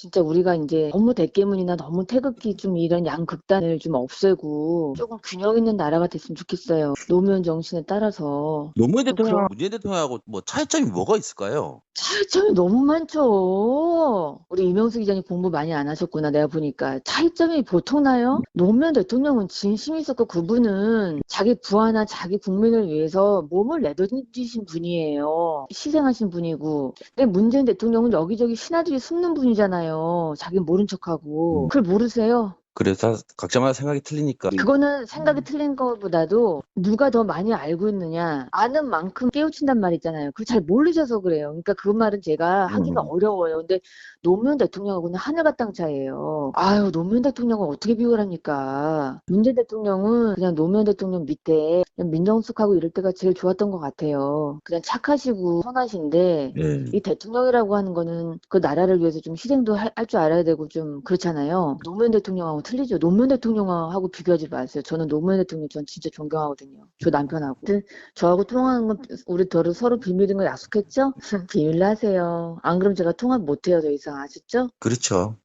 진짜 우리가 이제 너무 대깨문이나 너무 태극기 좀 이런 양극단을 좀 없애고 조금 균형 있는 나라가 됐으면 좋겠어요. 노무현 정신에 따라서. 노무현 대통령, 문재인 대통령하고 뭐 차이점이 뭐가 있을까요? 차이점이 너무 많죠. 우리 이명수 기자님 공부 많이 안 하셨구나, 내가 보니까. 차이점이 보통 나요? 노무현 대통령은 진심이 있었고 그분은 자기 부하나 자기 국민을 위해서 몸을 내던지신 분이에요. 희생하신 분이고. 근데 문재인 대통령은 여기저기 신하들이 숨는 분이잖아요. 자기 모른 척하고. 그걸 모르세요? 그래서 각자마다 생각이 틀리니까 그거는 생각이 틀린 것보다도 누가 더 많이 알고 있느냐 아는 만큼 깨우친단 말 있잖아요. 그걸 잘 모르셔서 그래요. 그러니까 그 말은 제가 하기가 음. 어려워요. 근데 노무현 대통령하고는 하늘과 땅 차이예요. 아유 노무현 대통령을 어떻게 비교를 합니까? 문재인 대통령은 그냥 노무현 대통령 밑에 그냥 민정수석하고 이럴 때가 제일 좋았던 것 같아요. 그냥 착하시고 선하신데 예. 이 대통령이라고 하는 거는 그 나라를 위해서 좀 희생도 할 줄 알아야 되고 좀 그렇잖아요. 노무현 대통령하고 틀리죠. 노무현 대통령하고 비교하지 마세요. 저는 노무현 대통령 전 진짜 존경하거든요. 저 남편하고. 근데 저하고 통화하는 건 우리 서로 서로 비밀인 거 약속했죠? 비밀로 하세요. 안 그러면 제가 통화 못 해요, 더 이상. 아셨죠? 그렇죠.